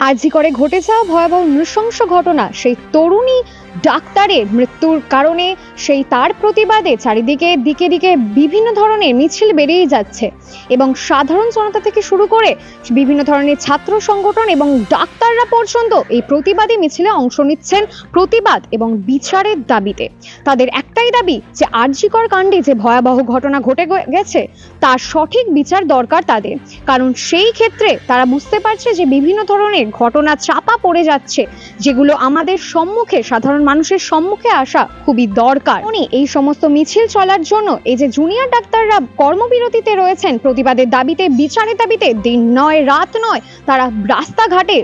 আরজি করে ঘটে যাওয়া ভয়াবহ নৃশংস ঘটনা। সেই তরুণী ডাক্তারের মৃত্যুর কারণে সেই তার প্রতিবাদে চারিদিকে দিকে দিকে বিভিন্ন ধরনের মিছিল বেরিয়ে যাচ্ছে এবং সাধারণ জনতা থেকে শুরু করে বিভিন্ন ধরনের ছাত্র সংগঠন এবং ডাক্তাররা পর্যন্ত এই প্রতিবাদী মিছিলে অংশ নিচ্ছেন প্রতিবাদ এবং বিচারের দাবিতে। তাদের একটাই দাবি যে আরজিকর কাণ্ডে যে ভয়াবহ ঘটনা ঘটে গেছে, তার সঠিক বিচার দরকার তাদের। কারণ সেই ক্ষেত্রে তারা বুঝতে পারছে যে বিভিন্ন ধরনের ঘটনা চাপা পড়ে যাচ্ছে। যেগুলো আমাদের সম্মুখে, সাধারণ মানুষের সম্মুখে আসা খুবই দরকার। উনি এই সমস্ত মিছিল চলার জন্য এই যে জুনিয়র ডাক্তাররা কর্মবিরতিতে রয়েছেন, প্রতিবাদের দাবিতে, বিচারের দাবিতে দিন নয়, রাত নয়, তারা রাস্তাঘাটে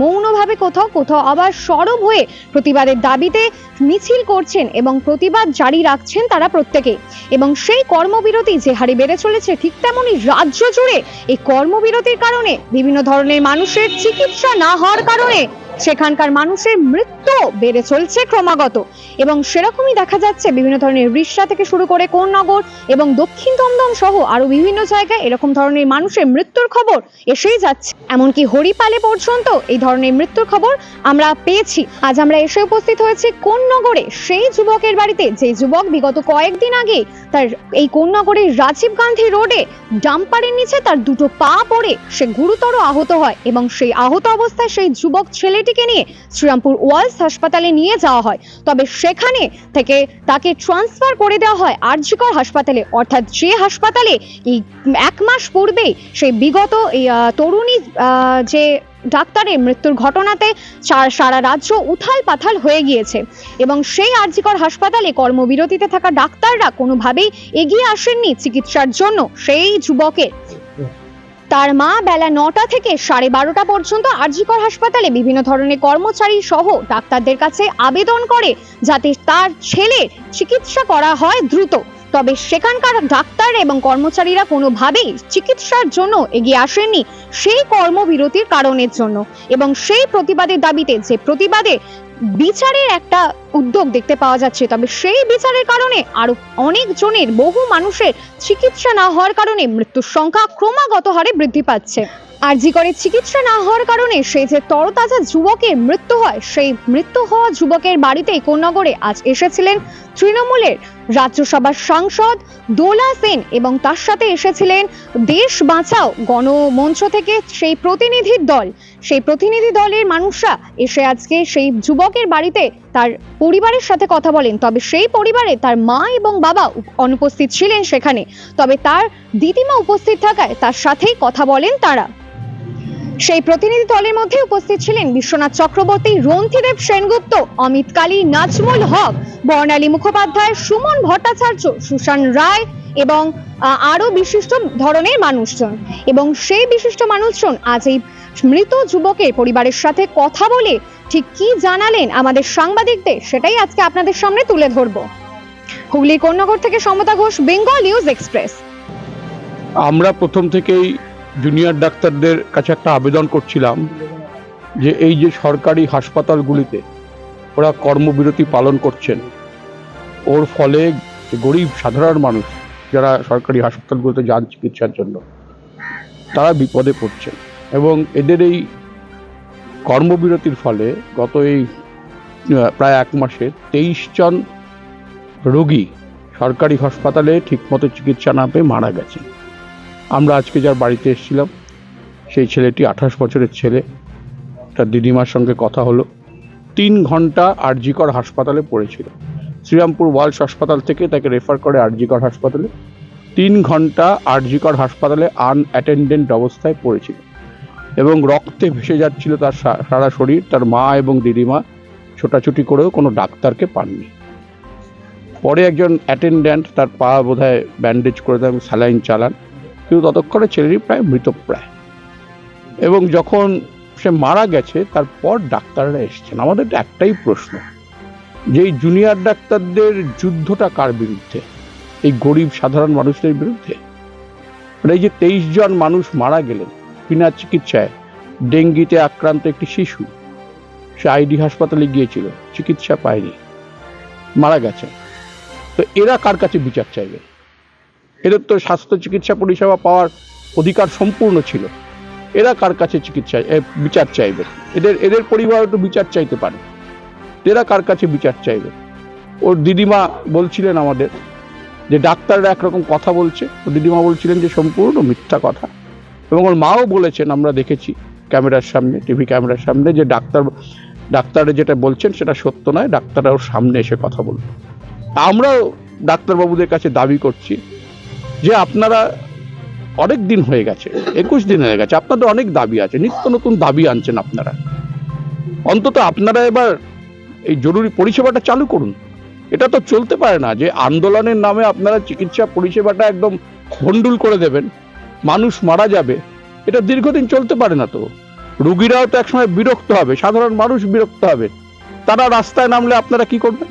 মৌনভাবে কোথাও কোথাও আবার সরব হয়ে প্রতিবাদের দাবিতে মিছিল করছেন এবং প্রতিবাদ জারি রাখছেন তারা প্রত্যেকে। এবং সেই কর্মবিরতি যে হারে বেড়ে চলেছে, ঠিক তেমনই রাজ্য জুড়ে এই কর্মবিরতির কারণে বিভিন্ন ধরনের মানুষের চিকিৎসা না হওয়ার কারণে সেখানকার মানুষের মৃত্যু বেড়ে চলছে ক্রমাগত এবং সেরকমই দেখা যাচ্ছে বিভিন্ন ধরনের রিক্সা থেকে শুরু করে কোন্নগর এবং দক্ষিণ দমদম সহ আরও বিভিন্ন জায়গায় এরকম ধরনের মানুষের মৃত্যুর খবর এসেই যাচ্ছে। এমনকি হরিপালে পর্যন্ত এই ধরনের মৃত্যুর খবর আমরা পেয়েছি। আজ আমরা এসে উপস্থিত হয়েছি কোন্নগরে সেই যুবকের বাড়িতে যে যুবক বিগত কয়েকদিন আগে তার এই কোন্নগরের রাজীব গান্ধী রোডে ডাম্পারের নিচে তার দুটো পা পড়ে সে গুরুতর আহত হয় এবং সেই আহত অবস্থায় সেই যুবক ছেলেটিকে নিয়ে শ্রীরামপুর ওয়ালস হাসপাতালে নিয়ে যাওয়া হয়। তবে সেখানে থেকে তাকে ট্রান্সফার করে দেওয়া হয় আরজিকর হাসপাতালে। অর্থাৎ যে হাসপাতালে এই এক মাস পূর্বেই সেই বিগত এই তরুণী যে ডাক্তারের মৃত্যুর ঘটনাতে সারা রাজ্য উথাল পাথাল হয়ে গিয়েছে। এবং সেই আরজিকর হাসপাতালে কর্মবিরতিতে থাকা ডাক্তাররা কোনোভাবেই এগিয়ে আসেননি চিকিৎসার জন্য। সেই যুবকের তার মা বেলা নটা থেকে সাড়ে বারোটা পর্যন্ত আরজিকর হাসপাতালে বিভিন্ন ধরনের কর্মচারী সহ ডাক্তারদের কাছে আবেদন করে যাতে তার ছেলের চিকিৎসা করা হয় দ্রুত। তবে সেখানকার ডাক্তার এবং কর্মচারীরা কোনোভাবেই চিকিৎসার জন্য এগিয়ে আসেননি সেই কর্মবিরতির কারণের জন্য। এবং সেই প্রতিবাদের দাবিতে, যে প্রতিবাদে বিচারের একটা উদ্যোগ দেখতে পাওয়া যাচ্ছে। তবে সেই বিচারের কারণে আরও অনেক জনের বহু মানুষের চিকিৎসা না হওয়ার কারণে মৃত্যুর সংখ্যা ক্রমাগত হারে বৃদ্ধি পাচ্ছে। আর জি করে চিকিৎসা না হওয়ার কারণে সেই যে তরতাজা যুবকের মৃত্যু হয়, সেই মৃত্যু হওয়া যুবকের বাড়িতে কোন্নগরে আজ এসেছিলেন তৃণমূলের রাজ্যসভার সাংসদ দোলা সেন এবং তার সাথে এসেছিলেন দেশ বাঁচাও গণমঞ্চ থেকে সেই প্রতিনিধির দল। সেই প্রতিনিধি দলের মানুষরা এসে আজকে সেই যুবকের বাড়িতে তার পরিবারের সাথে কথা বলেন। তবে সেই পরিবারে তার মা এবং বাবা অনুপস্থিত ছিলেন সেখানে। তবে তার দিদিমা উপস্থিত থাকায় তার সাথেই কথা বলেন তারা। সেই প্রতিনিধি দলের মধ্যে উপস্থিত ছিলেন বিশ্বনাথ চক্রবর্তী রন্থিদেব সেনগুপ্ত, অমিত কালী, নাজমুল হক, বর্ণালী মুখোপাধ্যায়, সুমন ভট্টাচার্য, সুশান রায় এবং আহ, আরও বিশিষ্ট ধরনের মানুষজন। এবং সেই বিশিষ্ট মানুষজন আজ এই মৃত যুবকের পরিবারের সাথে কথা বলে ঠিক কি জানালেন আমাদের সাংবাদিকদের সেটাই আজকে আপনাদের সামনে তুলে ধরবো। হুগলি কন্যগর থেকে সমতা ঘোষ বেঙ্গল নিউজ এক্সপ্রেস। আমরা প্রথম থেকেই জুনিয়র ডাক্তারদের কাছে একটা আবেদন করছিলাম যে এই যে সরকারি হাসপাতালগুলিতে ওরা কর্মবিরতি পালন করছেন ওর ফলে গরিব সাধারণ মানুষ যারা সরকারি হাসপাতালগুলোতে যান চিকিৎসার জন্য, তারা বিপদে পড়ছেন। এবং এদের এই কর্মবিরতির ফলে গত এই প্রায় এক মাসে তেইশ জন রোগী সরকারি হাসপাতালে ঠিকমতো চিকিৎসা না পেয়ে মারা গেছে আমরা আজকে যার বাড়িতে এসেছিলাম, সেই ছেলেটি আঠাশ বছরের ছেলে। তার দিদিমার সঙ্গে কথা হলো। তিন ঘণ্টা আরজিকর হাসপাতালে পড়েছিল। শ্রীরামপুর ওয়ার্লস হাসপাতাল থেকে তাকে রেফার করে আরজিকর হাসপাতালে। তিন ঘণ্টা আরজিকর হাসপাতালে আনঅ্যাটেন্ডেন্ট অবস্থায় পড়েছিল এবং রক্তে ভেসে যাচ্ছিল তার সারা শরীর, তার মা এবং দিদিমা ছোটাছুটি করেও কোনো ডাক্তারকে পাননি। পরে একজন অ্যাটেন্ড্যান্ট তার পা বোধহয় ব্যান্ডেজ করে দেন স্যালাইন চালান, কিন্তু ততক্ষণে ছেলেটি প্রায় মৃতপ্রায় এবং যখন সে মারা গেছে, তারপর ডাক্তাররা এসেছেন। আমাদের একটাই প্রশ্ন যে এই জুনিয়র ডাক্তারদের যুদ্ধটা কার বিরুদ্ধে? এই গরিব সাধারণ মানুষদের বিরুদ্ধে? মানে এই যে তেইশ জন মানুষ মারা গেলেন, বিনা চিকিৎসায়, ডেঙ্গিতে আক্রান্ত একটি শিশু, সে আইডি হাসপাতালে গিয়েছিল, চিকিৎসা পায়নি, মারা গেছে। তো এরা কার কাছে বিচার চাইবে? এদের তো স্বাস্থ্য চিকিৎসা পরিষেবা পাওয়ার অধিকার সম্পূর্ণ ছিল। এরা কার কাছে চিকিৎসা বিচার চাইবে? এদের এদের পরিবার তো বিচার চাইতে পারে। কার কাছে বিচার চাইবে? ওর দিদিমা বলছিলেন আমাদের যে ডাক্তাররা একরকম কথা বলছে। ওর দিদিমা বলছিলেন যে সম্পূর্ণ মিথ্যা কথা। এবং ওর মাও বলেছেন, আমরা দেখেছি ক্যামেরার সামনে, টিভি ক্যামেরার সামনে যে ডাক্তার, ডাক্তাররা যেটা বলছেন সেটা সত্য নয়, ডাক্তাররা ওর সামনে এসে কথা বলবে। আমরাও ডাক্তারবাবুদের কাছে দাবি করছি যে আপনারা অনেক দিন হয়ে গেছে, একুশ দিন হয়ে গেছে, আপনাদের অনেক দাবি আছে, নিত্য নতুন দাবি আনছেন আপনারা। অন্তত আপনারা এবার এই জরুরি পরিষেবাটা চালু করুন। এটা তো চলতে পারে না যে আন্দোলনের নামে আপনারা চিকিৎসা পরিষেবাটা একদম ভন্ডুল করে দেবেন, মানুষ মারা যাবে, এটা দীর্ঘদিন চলতে পারে না তো। রুগীরাও তো একসময় বিরক্ত হবে, সাধারণ মানুষ বিরক্ত হবে। তারা রাস্তায় নামলে আপনারা কি করবেন?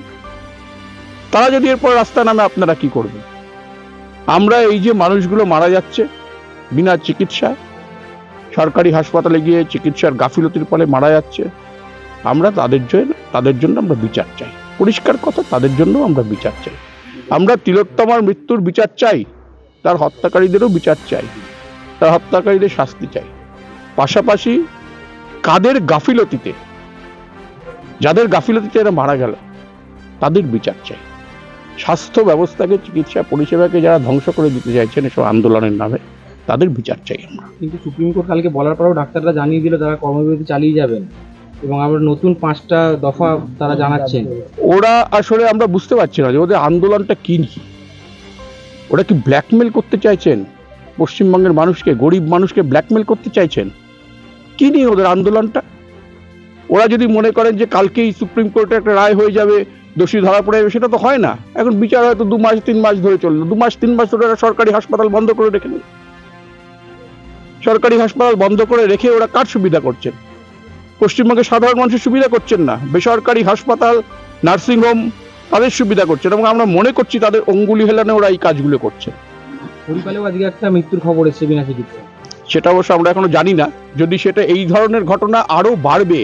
তারা যদি এরপর রাস্তায় নামে, আপনারা কি করবেন? আমরা এই যে মানুষগুলো মারা যাচ্ছে বিনা চিকিৎসায়, সরকারি হাসপাতালে গিয়ে চিকিৎসার গাফিলতির ফলে মারা যাচ্ছে, আমরা তাদের জন্য তাদের জন্য আমরা বিচার চাই। পরিষ্কার কথা, তাদের জন্য আমরা বিচার চাই। আমরা তিলোত্তমার মৃত্যুর বিচার চাই, তার হত্যাকারীদেরও বিচার চাই, তার হত্যাকারীদের শাস্তি চাই। পাশাপাশি কাদের গাফিলতিতে, যাদের গাফিলতিতে এরা মারা গেল, তাদের বিচার চাই। স্বাস্থ্য ব্যবস্থাকে, চিকিৎসা পরিষেবাকে যারা ধ্বংস করে দিতে চাইছেন এসব আন্দোলনের নামে, তাদের বিচার চাই আমরা। কিন্তু সুপ্রিম কোর্ট কালকে বলার পরেও ডাক্তাররা জানিয়ে দিল, তারা কর্মবিরতি চালিয়ে যাবেন। এবং আবার নতুন পাঁচটা দফা তারা জানাচ্ছেন। ওরা আসলে আমরা বুঝতে পারছি না যে ওদের আন্দোলনটা কি ওরা কি ব্ল্যাকমেল করতে চাইছেন? পশ্চিমবঙ্গের মানুষকে, গরিব মানুষকে ব্ল্যাকমেল করতে চাইছেন? কি নিয়ে ওদের আন্দোলনটা? ওরা যদি মনে করেন যে কালকেই সুপ্রিম কোর্টে একটা রায় হয়ে যাবে, দোষী ধরা পড়ে যাবে, সেটা তো হয় না। এখন বিচার হয়তো দু মাস, তিন মাস ধরে চলল। দু মাস, তিন মাস ধরে ওরা সরকারি হাসপাতাল বন্ধ করে রেখে সরকারি হাসপাতাল বন্ধ করে রেখে ওরা কার সুবিধা করছেন? পশ্চিমবঙ্গের সাধারণ মানুষের সুবিধা করছেন না। বেসরকারি হাসপাতাল নার্সিংহোম তাদের সুবিধা করছেন এবং আমরা মনে করছি তাদের অঙ্গুলি হেলানে ওরা এই কাজগুলো করছে। হরিপালেও আজকে একটা মৃত্যুর খবর এসেছে বিনা চিকিৎসা সেটা অবশ্য আমরা এখনও জানি না। যদি সেটা এই ধরনের ঘটনা আরও বাড়বে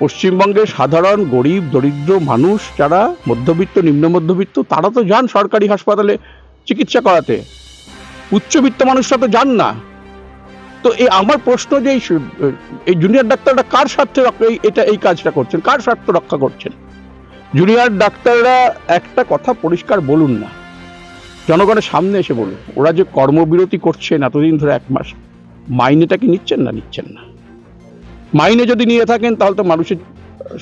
পশ্চিমবঙ্গের সাধারণ গরিব দরিদ্র মানুষ যারা মধ্যবিত্ত নিম্ন মধ্যবিত্ত তারা তো যান সরকারি হাসপাতালে চিকিৎসা করাতে। উচ্চবিত্ত মানুষরা তো যান না। তো এই আমার প্রশ্ন যে এই জুনিয়র ডাক্তাররা কার স্বার্থে এটা, এই কাজটা করছেন? কার স্বার্থ রক্ষা করছেন? জুনিয়র ডাক্তাররা একটা কথা পরিষ্কার বলুন না। জনগণের সামনে এসে বলুন, ওরা যে কর্মবিরতি করছেন এতদিন ধরে এক মাস, মাইনেটা কি নিচ্ছেন না নিচ্ছেন না? মাইনে যদি নিয়ে থাকেন, তাহলে তো মানুষের,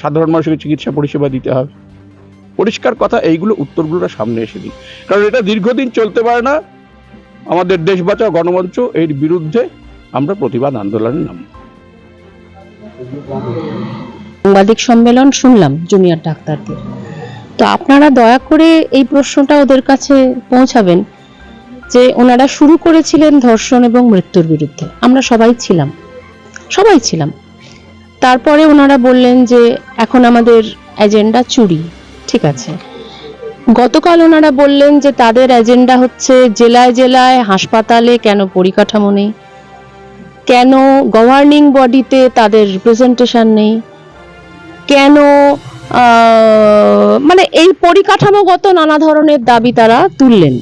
সাধারণ মানুষকে চিকিৎসা পরিষেবা দিতে হবে। পরিষ্কার কথা, এইগুলো উত্তরগুলো সামনে এসে দিই কারণ এটা দীর্ঘদিন চলতে পারে না। আমাদের দেশ বাঁচাও গণমঞ্চ এর বিরুদ্ধে আমরা প্রতিবাদ আন্দোলনের নাম। সাংবাদিক সম্মেলন শুনলাম জুনিয়র ডাক্তারদের। তো আপনারা দয়া করে এই প্রশ্নটা ওদের কাছে পৌঁছাবেন যে ওনারা শুরু করেছিলেন ধর্ষণ এবং মৃত্যুর বিরুদ্ধে। আমরা সবাই ছিলাম। সবাই ছিলাম। তারপরে ওনারা বললেন যে এখন আমাদের এজেন্ডা চুরি, ঠিক আছে। গতকাল ওনারা বললেন যে তাদের এজেন্ডা হচ্ছে জেলায় জেলায়, হাসপাতালে কেন পরিকাঠামো নেই। কেন গভর্নিং বডিতে তাদের রিপ্রেজেন্টেশন নেই? কেন মানে এই পরিকাঠামোগত নানা ধরনের দাবি তারা তুললেন।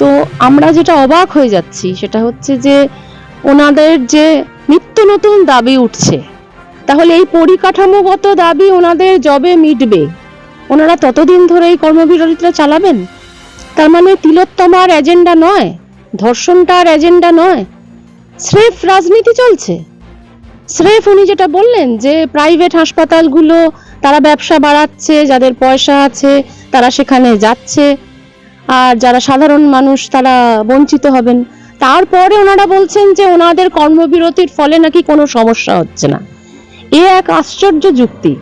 তো আমরা যেটা অবাক হয়ে যাচ্ছি সেটা হচ্ছে যে ওনাদের যে নিত্য নতুন দাবি উঠছে, তাহলে এই পরিকাঠামোগত দাবি ওনাদের জবে মিটবে? ওনারা ততদিন ধরে এই কর্মবিরতিটা চালাবেন? তার মানে তিলোত্তমার এজেন্ডা নয়, ধর্ষণটার এজেন্ডা নয় স্রেফ রাজনীতি চলছে। স্রেফ উনি যেটা বললেন যে প্রাইভেট হাসপাতালগুলো তারা ব্যবসা বাড়াচ্ছে, যাদের পয়সা আছে, তারা সেখানে যাচ্ছে। আর যারা সাধারণ মানুষ তারা বঞ্চিত হবেন। তারপরে ওনারা বলছেন যে ওনাদের কর্মবিরতির ফলে নাকি কোনো সমস্যা হচ্ছে না। এ এক আশ্চর্য যুক্তি।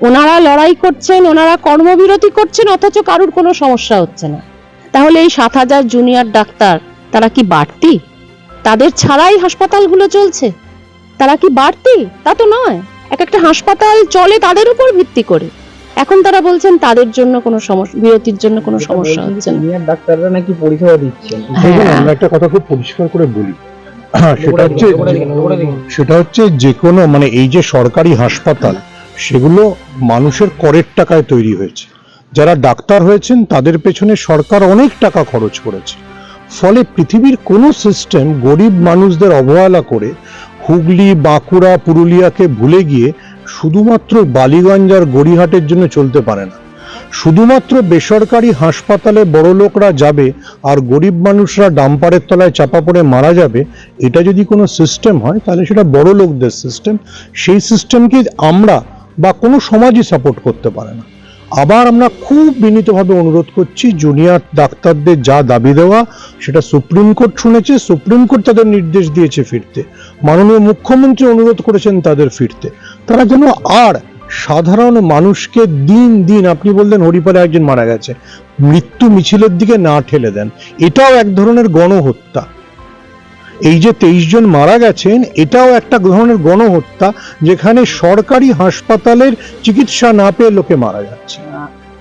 ওনারা লড়াই করছেন, ওনারা কর্মবিরতি করছেন, অথচ কারুর কোনো সমস্যা হচ্ছে না। তাহলে এই সাত হাজার জুনিয়র ডাক্তার তারা কি বাড়তি? তাদের ছাড়াই হাসপাতালগুলো চলছে। তারা কি বাড়তি? তা তো নয়। এক একটা হাসপাতাল চলে তাদের উপর ভিত্তি করে। এখন তারা বলছেন তাদের জন্য কোনো সমস্যা বিরতির জন্য কোনো সমস্যা হচ্ছে না। ডাক্তাররা নাকি পরিষেবা দিচ্ছেন। দেখুন হ্যাঁ। আমরা একটা কথা খুব পরিষ্কার করে বলি। সেটা হচ্ছে। সেটা হচ্ছে যে কোনো মানে এই যে সরকারি হাসপাতাল সেগুলো মানুষের করের টাকায় তৈরি হয়েছে। যারা ডাক্তার হয়েছেন তাদের পেছনে সরকার অনেক টাকা খরচ করেছে। ফলে পৃথিবীর কোনো সিস্টেম গরিব মানুষদের অবহেলা করে হুগলি, বাঁকুড়া, পুরুলিয়াকে ভুলে গিয়ে শুধুমাত্র বালিগঞ্জ আর গড়িহাটের জন্য চলতে পারে না। শুধুমাত্র বেসরকারি হাসপাতালে বড় লোকরা যাবে আর গরিব মানুষরা ডাম্পারের তলায় চাপা পড়ে মারা যাবে, এটা যদি কোনো সিস্টেম হয়, তাহলে সেটা বড় লোকদের সিস্টেম। সেই সিস্টেমকে আমরা বা কোনো সমাজই সাপোর্ট করতে পারে না। আবার আমরা খুব বিনীতভাবে অনুরোধ করছি জুনিয়র ডাক্তারদের যা দাবি দেওয়া, সেটা সুপ্রিম কোর্ট শুনেছে, সুপ্রিম কোর্ট তাদের নির্দেশ দিয়েছে ফিরতে। মাননীয় মুখ্যমন্ত্রী অনুরোধ করেছেন তাদের ফিরতে। তারা যেন আর সাধারণ মানুষকে দিন দিন, আপনি বললেন হরিপালে একজন মারা গেছে, মৃত্যু মিছিলের দিকে না ঠেলে দেন। এটাও এক ধরনের গণহত্যা। এই যে তেইশ জন মারা গেছেন এটাও একটা ধরনের গণহত্যা যেখানে সরকারি হাসপাতালের চিকিৎসা না পেয়ে লোকে মারা যাচ্ছে।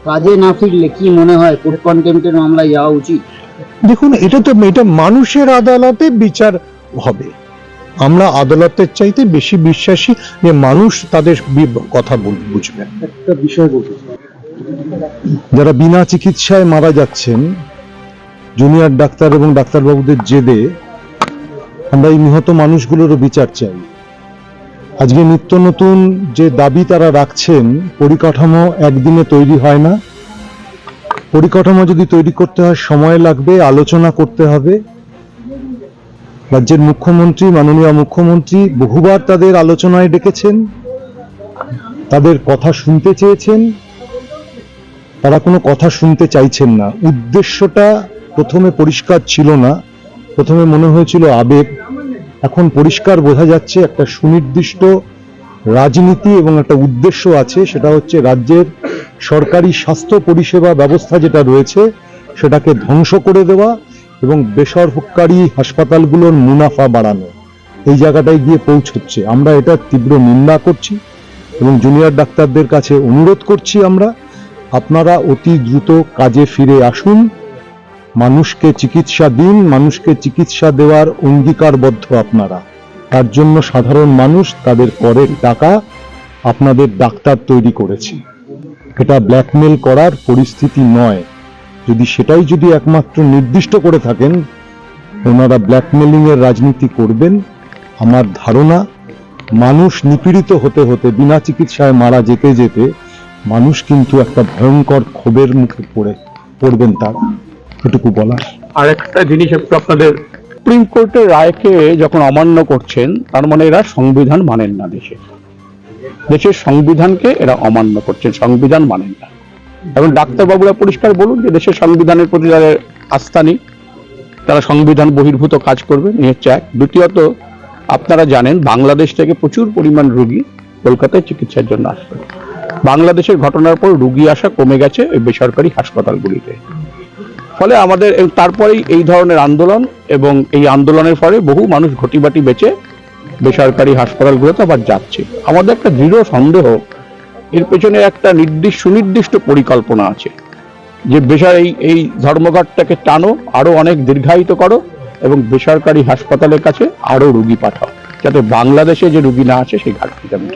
কাজে না ফিরলে কি মনে হয়? কোর্ট কন্টেম্পটের মামলায় যাওয়া উচিত? দেখুন এটা তো এটা মানুষের আদালতে বিচার হবে। আমরা আদালতের চাইতে বেশি বিশ্বাসী যে মানুষ তাদের কথা বুঝবেন একটা বিষয় বলতে যারা বিনা চিকিৎসায় মারা যাচ্ছেন জুনিয়র ডাক্তার এবং ডাক্তারবাবুদের জেদে আমরা এই নিহত মানুষগুলোরও বিচার চাই। আজকে নিত্য নতুন যে দাবি তারা রাখছেন, পরিকাঠামো একদিনে তৈরি হয় না। পরিকাঠামো যদি তৈরি করতে হয়, সময় লাগবে, আলোচনা করতে হবে। রাজ্যের মুখ্যমন্ত্রী, মাননীয় মুখ্যমন্ত্রী বহুবার তাদের আলোচনায় ডেকেছেন, তাদের কথা শুনতে চেয়েছেন। তারা কোনো কথা শুনতে চাইছেন না। উদ্দেশ্যটা প্রথমে পরিষ্কার ছিল না। প্রথমে মনে হয়েছিল আবেগ, এখন পরিষ্কার বোঝা যাচ্ছে একটা সুনির্দিষ্ট রাজনীতি এবং একটা উদ্দেশ্য আছে, সেটা হচ্ছে রাজ্যের সরকারি স্বাস্থ্য পরিষেবা ব্যবস্থা যেটা রয়েছে, সেটাকে ধ্বংস করে দেওয়া এবং বেসরকারি হাসপাতালগুলোর মুনাফা বাড়ানো। এই জায়গাটায় গিয়ে পৌঁছচ্ছে। আমরা এটা তীব্র নিন্দা করছি এবং জুনিয়র ডাক্তারদের কাছে অনুরোধ করছি আমরা, আপনারা অতি দ্রুত কাজে ফিরে আসুন। মানুষকে চিকিৎসা দিন, মানুষকে চিকিৎসা দেওয়ার অঙ্গীকারবদ্ধ আপনারা। তার জন্য সাধারণ মানুষ তাদের করের টাকা আপনাদের ডাক্তার তৈরি করেছে। এটা ব্ল্যাকমেল করার পরিস্থিতি নয়। যদি সেটাই যদি একমাত্র নির্দিষ্ট করে থাকেন, ওনারা ব্ল্যাকমেলিং এর রাজনীতি করবেন, আমার ধারণা, মানুষ নিপীড়িত হতে হতে, বিনা চিকিৎসায় মারা যেতে যেতে, মানুষ কিন্তু একটা ভয়ঙ্কর ক্ষোভের মুখে পড়ে, পড়বেন তারা। এটুকু বলা আর একটা জিনিস একটু আপনাদের সুপ্রিম কোর্টের রায়কে যখন অমান্য করছেন, তার মানে এরা সংবিধান মানেন না দেশে। দেশের সংবিধানকে এরা অমান্য করছেন, সংবিধান মানেন না। এবং ডাক্তারবাবুরা পরিষ্কার বলুন যে দেশের সংবিধানের প্রতি তাদের আস্থা নেই, তারা সংবিধান বহির্ভূত কাজ করবে নিয়ে হচ্ছে এক। দ্বিতীয়ত, আপনারা জানেন বাংলাদেশ থেকে প্রচুর পরিমাণ রোগী কলকাতায় চিকিৎসার জন্য আসবে। বাংলাদেশের ঘটনার পর রুগী আসা কমে গেছে ওই বেসরকারি হাসপাতালগুলিতে। ফলে আমাদের তারপরেই এই ধরনের আন্দোলন এবং এই আন্দোলনের ফলে বহু মানুষ ঘটিবাটি বেঁচে বেসরকারি হাসপাতালগুলোতে আবার যাচ্ছে। আমাদের একটা দৃঢ় সন্দেহ, এর পেছনে একটা নির্দিষ্ট সুনির্দিষ্ট পরিকল্পনা আছে যে বেসর এই এই ধর্মঘটটাকে টানো, আরও অনেক দীর্ঘায়িত করো এবং বেসরকারি হাসপাতালের কাছে আরও রুগী পাঠাও। যাতে বাংলাদেশে যে রুগী না আছে, সেই ঘাটতিটা মিটে